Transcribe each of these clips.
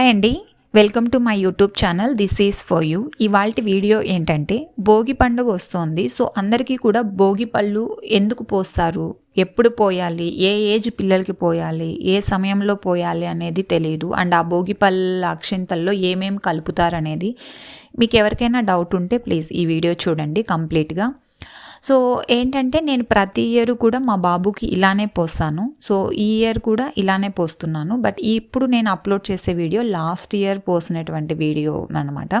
Hi అండి. Welcome to my YouTube channel this is for you ఇవాళ video ఏంటంటే భోగి పండుగ వస్తోంది. సో అందరికీ కూడా భోగి పళ్ళు ఎందుకు పోస్తారు? ఎప్పుడు పోయాలి? ఏ ఏజ్ పిల్లలకి పోయాలి? ఏ సమయంలో పోయాలి అనేది తెలియదు అండ్ ఆ భోగి పళ్ళ అక్షింతల్లో ఏమేమి కలుపుతారనేది మీకు ఎవరికైనా డౌట్ ఉంటే ప్లీజ్ ఈ వీడియో చూడండి కంప్లీట్గా సో ఏంటంటే నేను ప్రతి ఇయర్ కూడా మా బాబుకి ఇలానే పోస్తాను. సో ఈ ఇయర్ కూడా ఇలానే పోస్తున్నాను. బట్ ఇప్పుడు నేను అప్లోడ్ చేసే వీడియో లాస్ట్ ఇయర్ పోసినటువంటి వీడియో అనమాట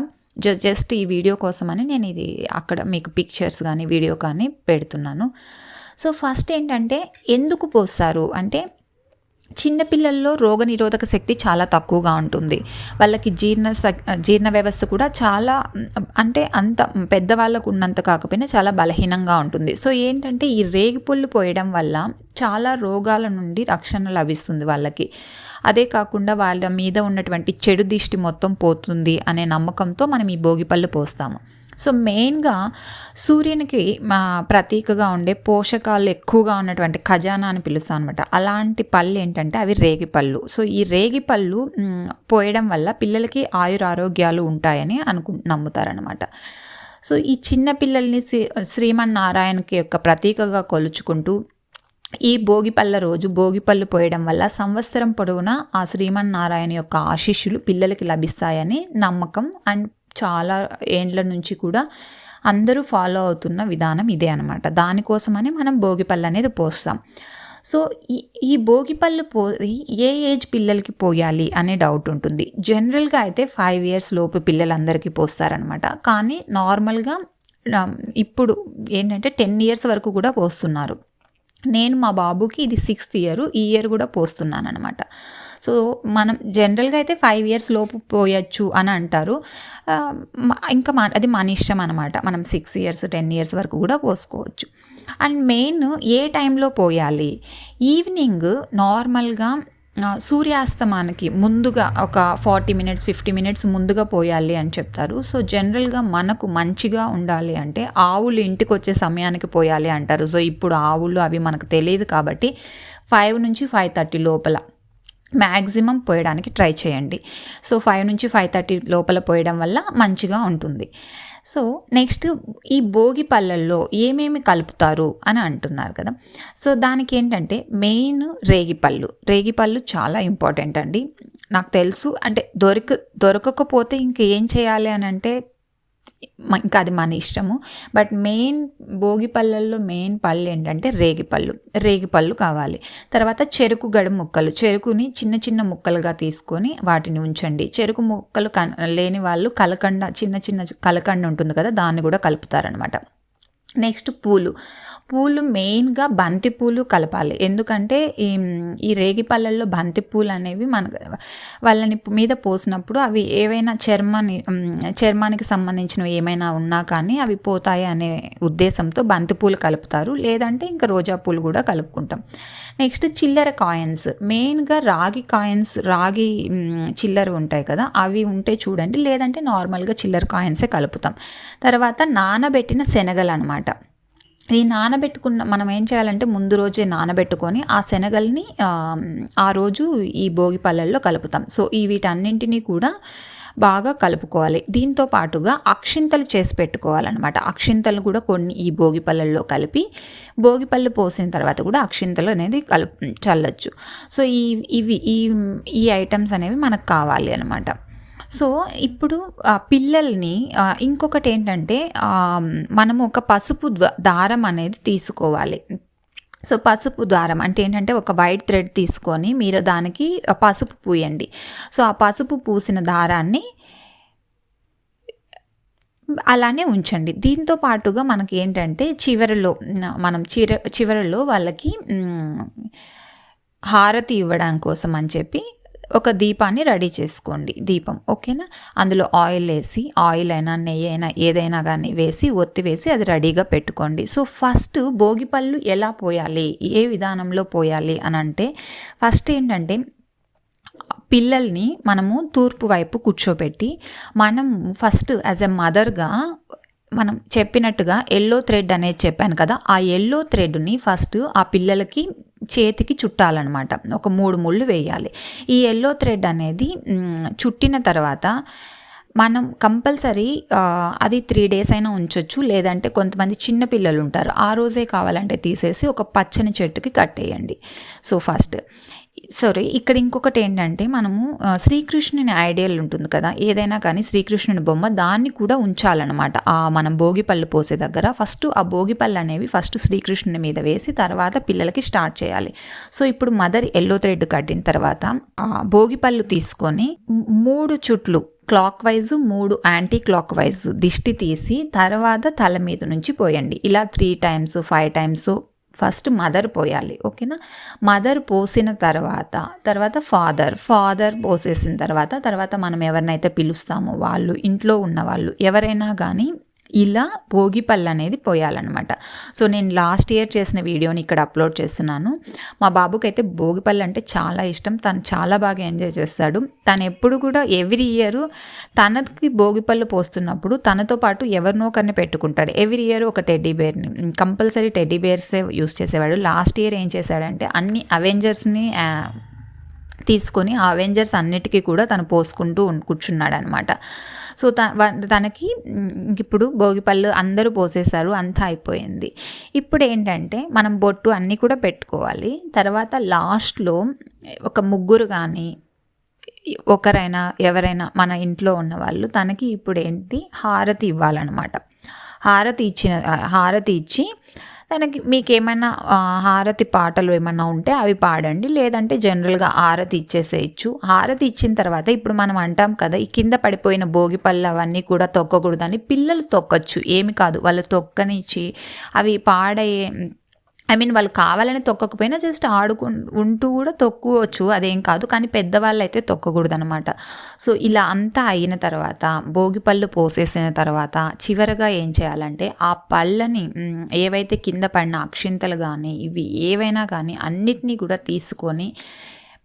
జస్ట్ ఈ వీడియో కోసమని నేను ఇది అక్కడ మీకు పిక్చర్స్ కానీ వీడియో కానీ పెడుతున్నాను. సో ఫస్ట్ ఏంటంటే ఎందుకు పోస్తారు? అంటే చిన్నపిల్లల్లో రోగనిరోధక శక్తి చాలా తక్కువగా ఉంటుంది. వాళ్ళకి జీర్ణ జీర్ణ వ్యవస్థ కూడా చాలా అంటే అంత పెద్దవాళ్ళకు ఉన్నంత కాకపోయినా చాలా బలహీనంగా ఉంటుంది. సో ఏంటంటే ఈ రేగిపుళ్ళు పోయడం వల్ల చాలా రోగాల నుండి రక్షణ లభిస్తుంది వాళ్ళకి. అదే కాకుండా వాళ్ళ మీద ఉన్నటువంటి చెడు దిష్టి మొత్తం పోతుంది అనే నమ్మకంతో మనం ఈ భోగిపళ్ళు పోస్తాము. సో మెయిన్గా సూర్యునికి మా ప్రతీకగా ఉండే పోషకాలు ఎక్కువగా ఉన్నటువంటి ఖజానా అని పిలుస్తాం అనమాట అలాంటి పళ్ళు ఏంటంటే అవి రేగి పళ్ళు. సో ఈ రేగి పళ్ళు పోయడం వల్ల పిల్లలకి ఆయురారోగ్యాలు ఉంటాయని అనుకు నమ్ముతారనమాట సో ఈ చిన్న పిల్లల్ని శ్రీమన్నారాయణకి యొక్క ప్రతీకగా కొలుచుకుంటూ ఈ భోగిపళ్ళ రోజు భోగిపళ్ళు పోయడం వల్ల సంవత్సరం పొడవునా ఆ శ్రీమన్నారాయణ యొక్క ఆశీస్సులు పిల్లలకి లభిస్తాయని నమ్మకం అండ్ చాలా ఏండ్ల నుంచి కూడా అందరూ ఫాలో అవుతున్న విధానం ఇదే అనమాట దానికోసమనే మనం భోగిపళ్ళు అనేది పోస్తాం. సో ఈ ఈ భోగిపళ్ళు పోయి ఏ ఏజ్ పిల్లలకి పోయాలి అనే డౌట్ ఉంటుంది. జనరల్గా అయితే ఫైవ్ ఇయర్స్ లోపు పిల్లలందరికీ పోస్తారనమాట కానీ నార్మల్గా um, ఇప్పుడు ఏంటంటే టెన్ ఇయర్స్ వరకు కూడా పోస్తున్నారు. నేను మా బాబుకి ఇది సిక్స్త్ ఇయర్ ఈ ఇయర్ కూడా పోస్తున్నాను అనమాట సో మనం జనరల్గా అయితే ఫైవ్ ఇయర్స్ లోపు పోయచ్చు అని అంటారు. ఇంకా మా అది మన ఇష్టం అనమాట మనం సిక్స్ ఇయర్స్ టెన్ ఇయర్స్ వరకు కూడా పోసుకోవచ్చు. అండ్ మెయిన్ ఏ టైంలో పోయాలి? ఈవినింగ్ నార్మల్గా సూర్యాస్తమానికి ముందుగా ఒక ఫార్టీ మినిట్స్ ఫిఫ్టీ మినిట్స్ ముందుగా పోయాలి అని చెప్తారు. సో జనరల్గా మనకు మంచిగా ఉండాలి అంటే ఆవులు ఇంటికి వచ్చే సమయానికి పోయాలి అంటారు. సో ఇప్పుడు ఆవులు అవి మనకు తెలియదు కాబట్టి ఫైవ్ నుంచి ఫైవ్ థర్టీ లోపల. మ్యాక్సిమం పోయడానికి ట్రై చేయండి. సో ఫైవ్ నుంచి ఫైవ్ థర్టీ లోపల పోయడం వల్ల మంచిగా ఉంటుంది. సో నెక్స్ట్ ఈ భోగి పళ్ళల్లో ఏమేమి కలుపుతారు అని అంటున్నారు కదా. సో దానికి ఏంటంటే మెయిన్ రేగిపళ్ళు రేగిపళ్ళు చాలా ఇంపార్టెంట్ అండి. నాకు తెలుసు అంటే దొరక దొరకకపోతే ఇంకేం చేయాలి అని అంటే ఇంకా అది మన ఇష్టము. బట్ మెయిన్ భోగి పళ్ళల్లో మెయిన్ పళ్ళు ఏంటంటే రేగిపళ్ళు రేగిపళ్ళు కావాలి. తర్వాత చెరుకు గడి ముక్కలు. చెరుకుని చిన్న చిన్న ముక్కలుగా తీసుకొని వాటిని ఉంచండి. చెరుకు ముక్కలు లేని వాళ్ళు కలకండ చిన్న చిన్న కలకండ ఉంటుంది కదా దాన్ని కూడా కలుపుతారనమాట నెక్స్ట్ పూలు. పూలు మెయిన్గా బంతి పూలు కలపాలి. ఎందుకంటే ఈ ఈ రేగి పళ్ళల్లో బంతి పూలు అనేవి మన వాళ్ళని మీద పోసినప్పుడు అవి ఏవైనా చర్మాన్ని చర్మానికి సంబంధించినవి ఏమైనా ఉన్నా కానీ అవి పోతాయి అనే ఉద్దేశంతో బంతి పూలు కలుపుతారు. లేదంటే ఇంకా రోజా పూలు కూడా కలుపుకుంటాం. నెక్స్ట్ చిల్లర కాయిన్స్. మెయిన్గా రాగి కాయిన్స్ రాగి చిల్లర ఉంటాయి కదా అవి ఉంటే చూడండి. లేదంటే నార్మల్గా చిల్లర కాయిన్సే కలుపుతాం. తర్వాత నానబెట్టిన శనగలు అనమాట ఈ నానబెట్టుకున్న మనం ఏం చేయాలంటే ముందు రోజే నానబెట్టుకొని ఆ శనగల్ని ఆ రోజు ఈ భోగి పళ్ళల్లో కలుపుతాం. సో ఈ వీటన్నింటినీ కూడా బాగా కలుపుకోవాలి. దీంతో పాటుగా అక్షింతలు చేసి పెట్టుకోవాలన్నమాట. అక్షింతలు కూడా కొన్ని ఈ భోగి పళ్ళల్లో కలిపి భోగి పళ్ళు పోసిన తర్వాత కూడా అక్షింతలు అనేది కలుపు చల్లొచ్చు. సో ఈ ఇవి ఈ ఈ ఐటమ్స్ అనేవి మనకు కావాలి అనమాట సో ఇప్పుడు పిల్లల్ని ఇంకొకటి ఏంటంటే మనము ఒక పసుపు దారం అనేది తీసుకోవాలి. సో పసుపు దారం అంటే ఏంటంటే ఒక వైట్ థ్రెడ్ తీసుకొని మీరు దానికి పసుపు పూయండి. సో ఆ పసుపు పూసిన దారాన్ని అలానే ఉంచండి. దీంతో పాటుగా మనకి ఏంటంటే చివరిలో మనం చిర చివరిలో వాళ్ళకి హారతి ఇవ్వడం కోసం అని చెప్పి ఒక దీపాన్ని రెడీ చేసుకోండి. దీపం ఓకేనా? అందులో ఆయిల్ వేసి ఆయిల్ అయినా నెయ్యి అయినా ఏదైనా కానీ వేసి ఒత్తి వేసి అది రెడీగా పెట్టుకోండి. సో ఫస్ట్ భోగిపళ్ళు ఎలా పోయాలి? ఏ విధానంలో పోయాలి అని అంటే ఫస్ట్ ఏంటంటే పిల్లల్ని మనము తూర్పు వైపు కూర్చోబెట్టి మనం ఫస్ట్ యాజ్ ఎ మదర్గా మనం చెప్పినట్టుగా ఎల్లో థ్రెడ్ అనేది చెప్పాను కదా ఆ ఎల్లో థ్రెడ్ని ఫస్ట్ ఆ పిల్లలకి చేతికి చుట్టాలన్నమాట. ఒక మూడు ముళ్ళు వేయాలి. ఈ ఎల్లో థ్రెడ్ అనేది చుట్టిన తర్వాత మనం కంపల్సరీ అది త్రీ డేస్ అయినా ఉంచొచ్చు. లేదంటే కొంతమంది చిన్న పిల్లలు ఉంటారు. ఆ రోజే కావాలంటే తీసేసి ఒక పచ్చని చెట్టుకి కట్టేయండి. సో ఫస్ట్ సారీ ఇక్కడ ఇంకొకటి ఏంటంటే మనము శ్రీకృష్ణుని ఐడియల్ ఉంటుంది కదా ఏదైనా కానీ శ్రీకృష్ణుని బొమ్మ దాన్ని కూడా ఉంచాలన్నమాట. ఆ మనం భోగిపళ్ళు పోసే దగ్గర ఫస్ట్ ఆ భోగిపళ్ళు అనేవి ఫస్ట్ శ్రీకృష్ణుని మీద వేసి తర్వాత పిల్లలకి స్టార్ట్ చేయాలి. సో ఇప్పుడు మదర్ ఎల్లో థ్రెడ్ కట్టిన తర్వాత ఆ భోగిపళ్ళు తీసుకొని మూడు చుట్లు క్లాక్ వైజ్ మూడు యాంటీ క్లాక్ వైజ్ దిష్టి తీసి తర్వాత తల మీద నుంచి పోయండి. ఇలా three times five times first mother పోయాలి ఓకేనా? మదర్ పోసిన తర్వాత తర్వాత ఫాదర్ ఫాదర్ పోసేసిన తర్వాత తర్వాత మనం ఎవరినైతే పిలుస్తామో వాళ్ళు ఇంట్లో ఉన్న వాళ్ళు ఎవరైనా కానీ ఇలా భోగిపళ్ళు అనేది పోయాలన్నమాట. సో నేను లాస్ట్ ఇయర్ చేసిన వీడియోని ఇక్కడ అప్లోడ్ చేస్తున్నాను. మా బాబుకి అయితే భోగిపళ్ళు అంటే చాలా ఇష్టం. తను చాలా బాగా ఎంజాయ్ చేస్తాడు. తను ఎప్పుడు కూడా ఎవ్రీ ఇయర్ తనకి భోగిపళ్ళు పోస్తున్నప్పుడు తనతో పాటు ఎవరినో ఒకరిని పెట్టుకుంటాడు. ఎవ్రీ ఇయర్ ఒక టెడ్డీ బేర్ని కంపల్సరీ టెడ్డీ బేర్సే యూస్ చేసేవాడు. లాస్ట్ ఇయర్ ఏం చేశాడంటే అన్ని అవెంజర్స్ని తీసుకొని అవెంజర్స్ అన్నిటికీ కూడా తను పోసుకుంటూ కూర్చున్నాడు అనమాట సో త తనకి ఇప్పుడు భోగిపళ్ళు అందరూ పోసేశారు అంతా అయిపోయింది. ఇప్పుడు ఏంటంటే మనం బొట్టు అన్నీ కూడా పెట్టుకోవాలి. తర్వాత లాస్ట్లో ఒక ముగ్గురు కానీ ఒకరైనా ఎవరైనా మన ఇంట్లో ఉన్న వాళ్ళు తనకి ఇప్పుడు ఏంటి హారతి ఇవ్వాలన్నమాట హారతి ఇచ్చిన హారతి ఇచ్చి తనకి మీకు ఏమైనా హారతి పాటలు ఏమైనా ఉంటే అవి పాడండి. లేదంటే జనరల్గా హారతి ఇచ్చేసేయచ్చు. హారతి ఇచ్చిన తర్వాత ఇప్పుడు మనం అంటాం కదా ఈ కింద పడిపోయిన భోగి పళ్ళు అవన్నీ కూడా తొక్కకూడదని పిల్లలు తొక్కచ్చు. ఏమి కాదు వాళ్ళు తొక్కనిచ్చి అవి పాడయ్యే ఐ మీన్ వాళ్ళు కావాలని తొక్కకపోయినా జస్ట్ ఆడుకు ఉంటూ కూడా తొక్కువచ్చు. అదేం కాదు. కానీ పెద్దవాళ్ళు అయితే తొక్కకూడదు అనమాట సో ఇలా అంతా అయిన తర్వాత భోగి పళ్ళు పోసేసిన తర్వాత చివరగా ఏం చేయాలంటే ఆ పళ్ళని ఏవైతే కింద పడిన అక్షింతలు కానీ ఇవి ఏవైనా కానీ అన్నిటినీ కూడా తీసుకొని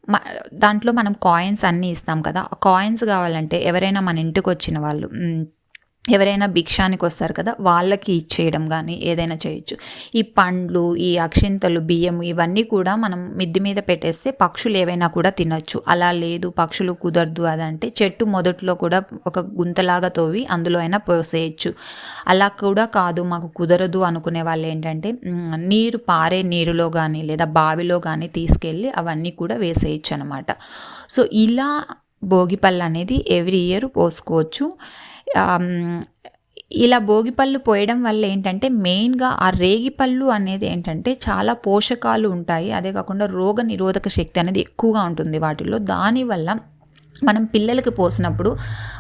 మ దాంట్లో మనం కాయిన్స్ అన్నీ ఇస్తాం కదా. కాయిన్స్ కావాలంటే ఎవరైనా మన ఇంటికి వచ్చిన వాళ్ళు ఎవరైనా భిక్షానికి వస్తారు కదా వాళ్ళకి ఇచ్చేయడం కానీ ఏదైనా చేయొచ్చు. ఈ పండ్లు ఈ అక్షింతలు బియ్యం ఇవన్నీ కూడా మనం మిద్ది మీద పెట్టేస్తే పక్షులు ఏవైనా కూడా తినొచ్చు. అలా లేదు పక్షులు కుదరదు అదంటే చెట్టు మొదట్లో కూడా ఒక గుంతలాగా తోవి అందులో అయినా పోసేయచ్చు. అలా కూడా కాదు మాకు కుదరదు అనుకునే వాళ్ళు ఏంటంటే నీరు పారే నీరులో కానీ లేదా బావిలో కానీ తీసుకెళ్ళి అవన్నీ కూడా వేసేయచ్చు అనమాట సో ఇలా భోగిపళ్ళు అనేది ఎవ్రీ ఇయర్ పోసుకోవచ్చు. ఇలా భోగిపళ్ళు పోయడం వల్ల ఏంటంటే మెయిన్గా ఆ రేగిపళ్ళు అనేది ఏంటంటే చాలా పోషకాలు ఉంటాయి. అదే కాకుండా రోగ నిరోధక శక్తి అనేది ఎక్కువగా ఉంటుంది వాటిల్లో. దానివల్ల మనం పిల్లలకి పోసినప్పుడు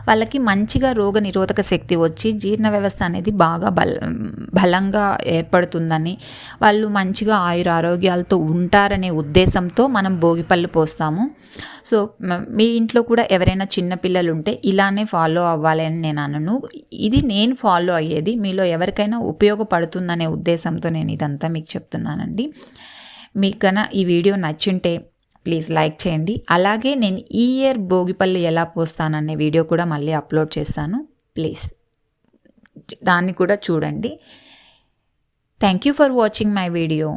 వాళ్ళకి మంచిగా రోగ నిరోధక శక్తి వచ్చి జీర్ణ వ్యవస్థ అనేది బాగా బల బలంగా ఏర్పడుతుందని వాళ్ళు మంచిగా ఆయుర ఆరోగ్యాలతో ఉంటారనే ఉద్దేశంతో మనం భోగిపళ్ళు పోస్తాము. సో మీ ఇంట్లో కూడా ఎవరైనా చిన్న పిల్లలు ఉంటే ఇలానే ఫాలో అవ్వాలని నేను అనను. ఇది నేను ఫాలో అయ్యేది మీలో ఎవరికైనా ఉపయోగపడుతుందనే ఉద్దేశంతో నేను ఇదంతా మీకు చెప్తున్నానండి. మీకు కన్నా ఈ వీడియో నచ్చుంటే ప్లీజ్ లైక్ చేయండి. అలాగే నేను ఈ ఇయర్ భోగిపల్లి ఎలా పోస్తాననే వీడియో కూడా మళ్ళీ అప్లోడ్ చేస్తాను. ప్లీజ్ దాన్ని కూడా చూడండి. Thank you for watching my video